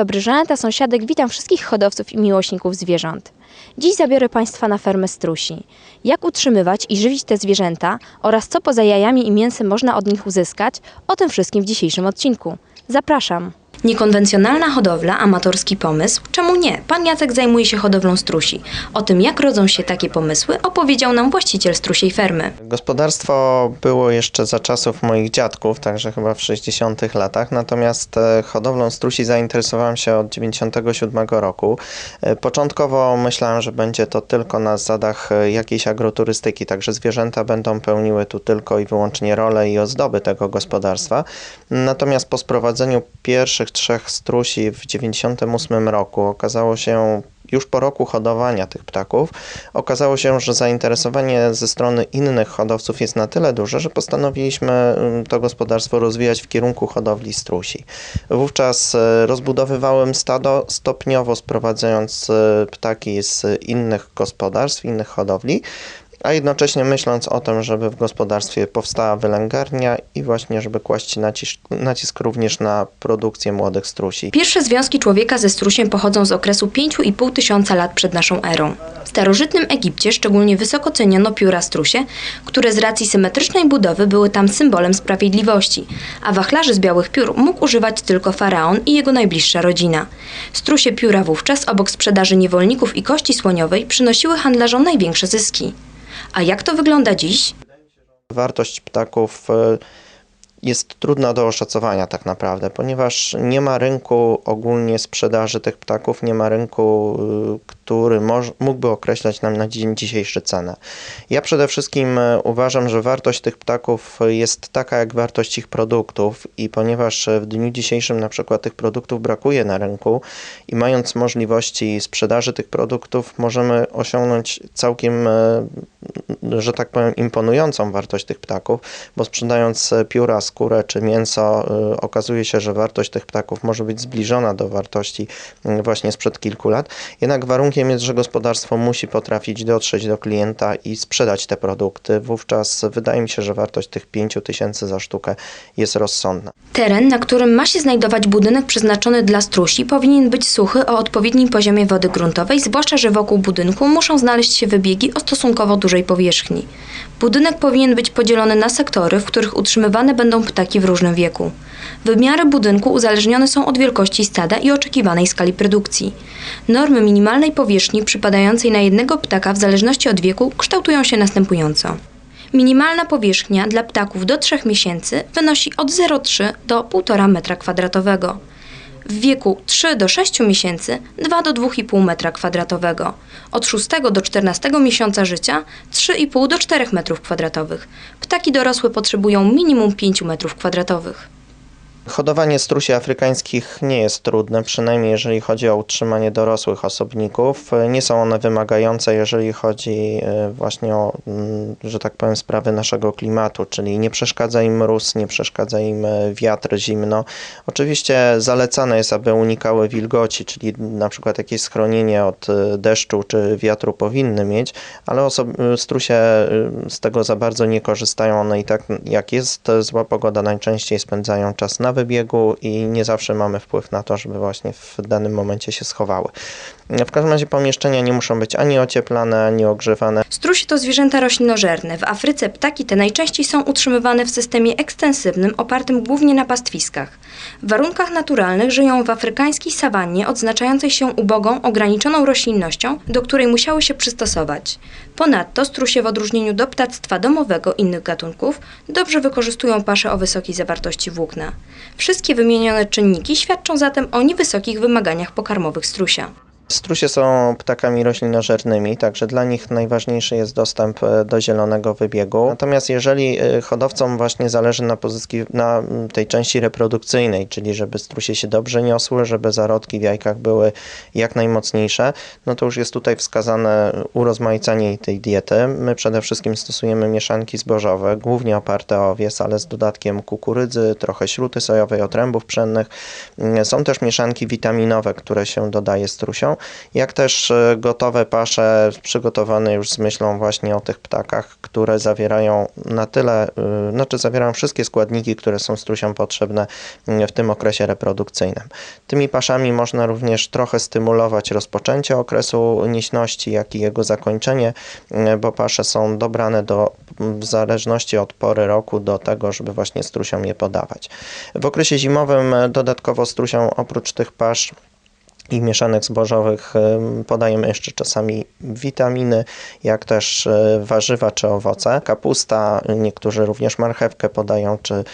dobry, Żaneta Sąsiadek, witam wszystkich hodowców i miłośników zwierząt. Dziś zabiorę Państwa na fermę strusi. Jak utrzymywać i żywić te zwierzęta oraz co poza jajami i mięsem można od nich uzyskać, o tym wszystkim w dzisiejszym odcinku. Zapraszam! Niekonwencjonalna hodowla, amatorski pomysł? Czemu nie? Pan Jacek zajmuje się hodowlą strusi. O tym, jak rodzą się takie pomysły, opowiedział nam właściciel strusiej fermy. Gospodarstwo było jeszcze za czasów moich dziadków, także chyba w 60 latach, natomiast e, hodowlą strusi zainteresowałem się od 97 roku. E, Początkowo myślałem, że będzie to tylko na zasadach e, jakiejś agroturystyki, także zwierzęta będą pełniły tu tylko i wyłącznie rolę i ozdoby tego gospodarstwa. Natomiast po sprowadzeniu pierwszych trzech strusi w 98 roku okazało się już po roku hodowania tych ptaków okazało się, że zainteresowanie ze strony innych hodowców jest na tyle duże, że postanowiliśmy ym, to gospodarstwo rozwijać w kierunku hodowli strusi. Wówczas e, rozbudowywałem stado, stopniowo sprowadzając e, ptaki z innych gospodarstw, innych hodowli, a jednocześnie myśląc o tym, żeby w gospodarstwie powstała wylęgarnia i właśnie, żeby kłaść nacisk, nacisk również na produkcję młodych strusi. Pierwsze związki człowieka ze strusiem pochodzą z okresu 5,5 tysiąca lat przed naszą erą. W starożytnym Egipcie szczególnie wysoko ceniono pióra strusie, które z racji symetrycznej budowy były tam symbolem sprawiedliwości, a wachlarzy z białych piór mógł używać tylko faraon i jego najbliższa rodzina. Strusie pióra wówczas obok sprzedaży niewolników i kości słoniowej przynosiły handlarzom największe zyski. A jak to wygląda dziś? Wartość ptaków e, jest trudna do oszacowania tak naprawdę, ponieważ nie ma rynku ogólnie sprzedaży tych ptaków, nie ma rynku, y, który mógłby określać nam na dzień dzisiejszy cenę. Ja przede wszystkim e, uważam, że wartość tych ptaków jest taka jak wartość ich produktów i ponieważ e, w dniu dzisiejszym na przykład tych produktów brakuje na rynku i mając możliwości sprzedaży tych produktów możemy osiągnąć całkiem, e, że tak powiem, imponującą wartość tych ptaków, bo sprzedając pióra, skórę czy mięso okazuje się, że wartość tych ptaków może być zbliżona do wartości mm, właśnie sprzed kilku lat. Jednak warunkiem jest, że gospodarstwo musi potrafić dotrzeć do klienta i sprzedać te produkty. Wówczas wydaje mi się, że wartość tych 5 tysięcy za sztukę jest rozsądna. Teren, na którym ma się znajdować budynek przeznaczony dla strusi, powinien być suchy o odpowiednim poziomie wody gruntowej, zwłaszcza, że wokół budynku muszą znaleźć się wybiegi o stosunkowo dużej powierzchni. Budynek powinien być podzielony na sektory, w których utrzymywane będą ptaki w różnym wieku. Wymiary budynku uzależnione są od wielkości stada i oczekiwanej skali produkcji. Normy minimalnej powierzchni przypadającej na jednego ptaka w zależności od wieku kształtują się następująco. Minimalna powierzchnia dla ptaków do 3 miesięcy wynosi od 0,3 do 1,5 m2. W wieku 3 do 6 miesięcy 2 do 2,5 m2. Od 6 do 14 miesiąca życia 3,5 do 4 m2. Ptaki dorosłe potrzebują minimum 5 m2. Hodowanie strusi afrykańskich nie jest trudne, przynajmniej jeżeli chodzi o utrzymanie dorosłych osobników. Nie są one wymagające, jeżeli chodzi e, właśnie o, mm, że tak powiem, sprawy naszego klimatu, czyli nie przeszkadza im mróz, nie przeszkadza im e, wiatr, zimno. Oczywiście zalecane jest, aby unikały wilgoci, czyli na przykład jakieś schronienie od e, deszczu czy wiatru powinny mieć, ale strusie z tego za bardzo nie korzystają. One i tak, jak jest zła pogoda, najczęściej spędzają czas na wybiegu i nie zawsze mamy wpływ na to, żeby właśnie w danym momencie się schowały. W każdym razie pomieszczenia nie muszą być ani ocieplane, ani ogrzewane. Strusie to zwierzęta roślinożerne. W Afryce ptaki te najczęściej są utrzymywane w systemie ekstensywnym opartym głównie na pastwiskach. W warunkach naturalnych żyją w afrykańskiej sawannie odznaczającej się ubogą, ograniczoną roślinnością, do której musiały się przystosować. Ponadto strusie w odróżnieniu do ptactwa domowego innych gatunków dobrze wykorzystują paszę o wysokiej zawartości włókna. Wszystkie wymienione czynniki świadczą zatem o niewysokich wymaganiach pokarmowych strusia. Strusie są ptakami roślinożernymi, także dla nich najważniejszy jest dostęp e, do zielonego wybiegu. Natomiast jeżeli e, hodowcom właśnie zależy na, pozyski, na mm, tej części reprodukcyjnej, czyli żeby strusie się dobrze niosły, żeby zarodki w jajkach były jak najmocniejsze, no to już jest tutaj wskazane urozmaicanie tej diety. My przede wszystkim stosujemy mieszanki zbożowe, głównie oparte o owies, ale z dodatkiem kukurydzy, trochę śruty sojowej, otrębów pszennych. Mm, Są też mieszanki witaminowe, które się dodaje strusiom. Jak też e, gotowe pasze przygotowane już z myślą właśnie o tych ptakach, które zawierają na tyle, y, znaczy zawierają wszystkie składniki, które są strusiom potrzebne mm, w tym okresie reprodukcyjnym. Tymi paszami można również trochę stymulować rozpoczęcie okresu nieśności, jak i jego zakończenie, y, bo pasze są dobrane do, w zależności od pory roku do tego, żeby właśnie strusiom je podawać. W okresie zimowym e, dodatkowo strusiom oprócz tych pasz i mieszanek zbożowych em, podajemy jeszcze czasami witaminy, jak też e, warzywa czy owoce. Kapusta, niektórzy również marchewkę podają, czy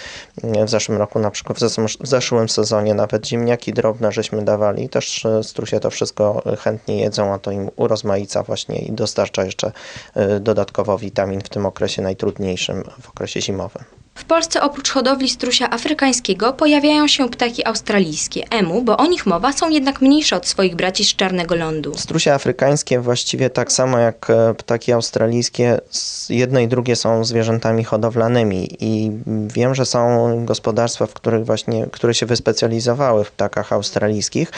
mm, w zeszłym roku na przykład w zeszłym- sezonie nawet ziemniaki drobne żeśmy dawali też e, strusie to wszystko e, chętnie jedzą, a to im urozmaica właśnie i dostarcza jeszcze e, dodatkowo witamin w tym okresie najtrudniejszym, w okresie zimowym. W Polsce oprócz hodowli strusia afrykańskiego pojawiają się ptaki australijskie, emu, bo o nich mowa, są jednak mniejsze od swoich braci z czarnego lądu. Strusie afrykańskie właściwie tak samo jak e, ptaki australijskie, jedne i drugie są zwierzętami hodowlanymi i wiem, że są gospodarstwa, w których właśnie, które się wyspecjalizowały w ptakach australijskich.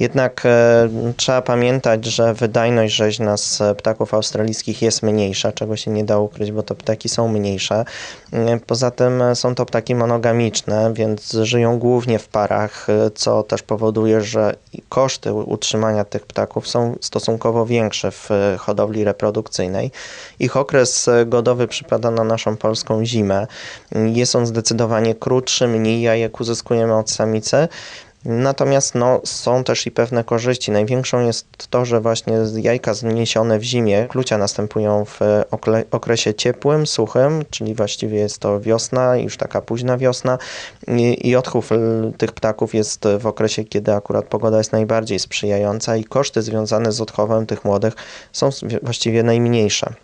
Jednak e, trzeba pamiętać, że wydajność rzeźna z e, ptaków australijskich jest mniejsza, czego się nie da ukryć, bo to ptaki są mniejsze. E, Poza tym są to ptaki monogamiczne, więc żyją głównie w parach, co też powoduje, że koszty utrzymania tych ptaków są stosunkowo większe w hodowli reprodukcyjnej. Ich okres godowy przypada na naszą polską zimę. Jest on zdecydowanie krótszy, mniej jajek uzyskujemy od samicy. Natomiast no, są też i pewne korzyści. Największą jest to, że właśnie jajka zniesione w zimie, klucia następują w e, okresie ciepłym, suchym, czyli właściwie jest to wiosna, już taka późna wiosna i, i odchów tych ptaków jest w okresie, kiedy akurat pogoda jest najbardziej sprzyjająca i koszty związane z odchowem tych młodych są właściwie najmniejsze.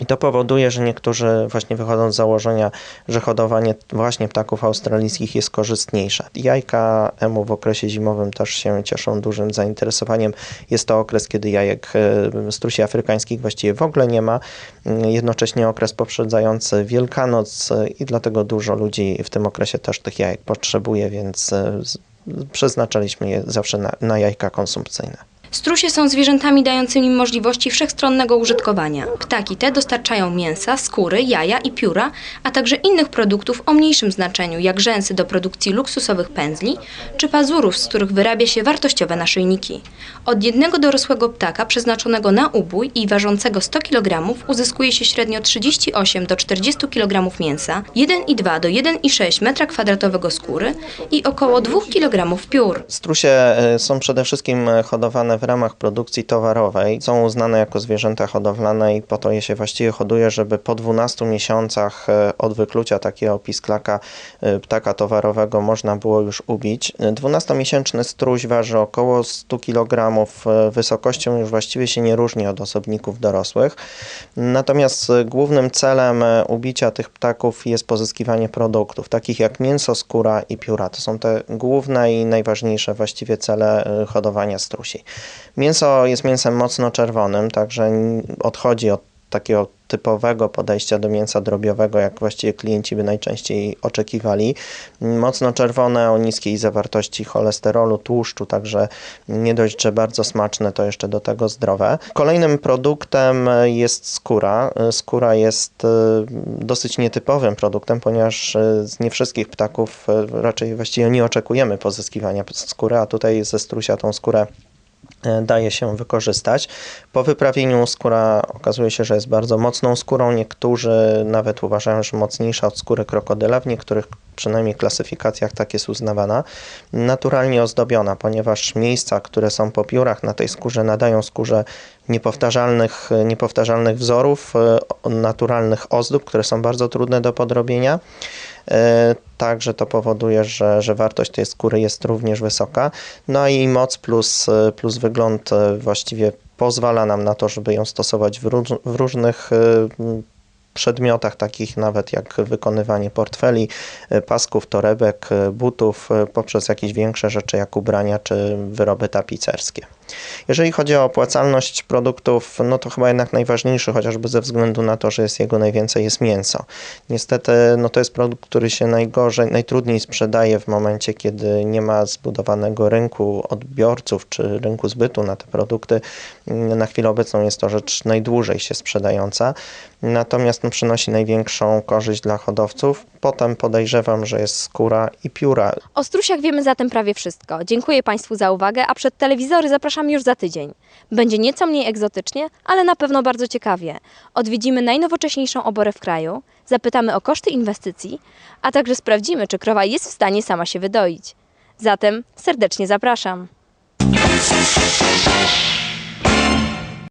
I to powoduje, że niektórzy właśnie wychodzą z założenia, że hodowanie właśnie ptaków australijskich jest korzystniejsze. Jajka emu w okresie zimowym też się cieszą dużym zainteresowaniem. Jest to okres, kiedy jajek e, strusi afrykańskich właściwie w ogóle nie ma. Mm, Jednocześnie okres poprzedzający Wielkanoc e, i dlatego dużo ludzi w tym okresie też tych jajek potrzebuje, więc e, przeznaczaliśmy je zawsze na, na jajka konsumpcyjne. Strusie są zwierzętami dającymi możliwości wszechstronnego użytkowania. Ptaki te dostarczają mięsa, skóry, jaja i pióra, a także innych produktów o mniejszym znaczeniu, jak rzęsy do produkcji luksusowych pędzli, czy pazurów, z których wyrabia się wartościowe naszyjniki. Od jednego dorosłego ptaka przeznaczonego na ubój i ważącego 100 kg uzyskuje się średnio 38 do 40 kg mięsa, 1,2 do 1,6 m2 skóry i około 2 kg piór. Strusie e, są przede wszystkim e, w ramach produkcji towarowej. Są uznane jako zwierzęta hodowlane i po to je się właściwie hoduje, żeby po 12 miesiącach e, od wyklucia takiego pisklaka e, ptaka towarowego można było już ubić. E, 12-miesięczny struś waży około 100 kg. e, Wysokością już właściwie się nie różni od osobników dorosłych. Natomiast głównym celem ubicia tych ptaków jest pozyskiwanie produktów, takich jak mięso, skóra i pióra. To są te główne i najważniejsze właściwie cele hodowania strusi. Mięso jest mięsem mocno czerwonym, także odchodzi od takiego typowego podejścia do mięsa drobiowego, jak właściwie klienci by najczęściej oczekiwali. Mocno czerwone o niskiej zawartości cholesterolu, tłuszczu, także nie dość, że bardzo smaczne, to jeszcze do tego zdrowe. Kolejnym produktem jest skóra. Skóra jest e, dosyć nietypowym produktem, ponieważ e, z nie wszystkich ptaków e, raczej właściwie nie oczekujemy pozyskiwania skóry, a tutaj ze strusia tą skórę daje się wykorzystać. Po wyprawieniu skóra okazuje się, że jest bardzo mocną skórą. Niektórzy nawet uważają, że mocniejsza od skóry krokodyla. W niektórych przynajmniej klasyfikacjach tak jest uznawana. Naturalnie ozdobiona, ponieważ miejsca, które są po piórach na tej skórze nadają skórze niepowtarzalnych, niepowtarzalnych wzorów, e, naturalnych ozdób, które są bardzo trudne do podrobienia. E, Także to powoduje, że, że wartość tej skóry jest również wysoka. No jej moc plus, e, plus wygląd właściwie pozwala nam na to, żeby ją stosować w, róż, w różnych przedmiotach, takich nawet jak wykonywanie portfeli, e, pasków, torebek, e, butów, e, poprzez jakieś większe rzeczy jak ubrania czy wyroby tapicerskie. Jeżeli chodzi o opłacalność produktów, no to chyba jednak najważniejszy, chociażby ze względu na to, że jest jego najwięcej, jest mięso. Niestety, no to jest produkt, który się najgorzej, najtrudniej sprzedaje w momencie, kiedy nie ma zbudowanego rynku odbiorców czy rynku zbytu na te produkty. Na chwilę obecną jest to rzecz najdłużej się sprzedająca, natomiast no, przynosi największą korzyść dla hodowców. Potem podejrzewam, że jest skóra i pióra. O strusiach wiemy zatem prawie wszystko. Dziękuję Państwu za uwagę, a przed telewizory zapraszam już za tydzień. Będzie nieco mniej egzotycznie, ale na pewno bardzo ciekawie. Odwiedzimy najnowocześniejszą oborę w kraju, zapytamy o koszty inwestycji, a także sprawdzimy, czy krowa jest w stanie sama się wydoić. Zatem serdecznie zapraszam.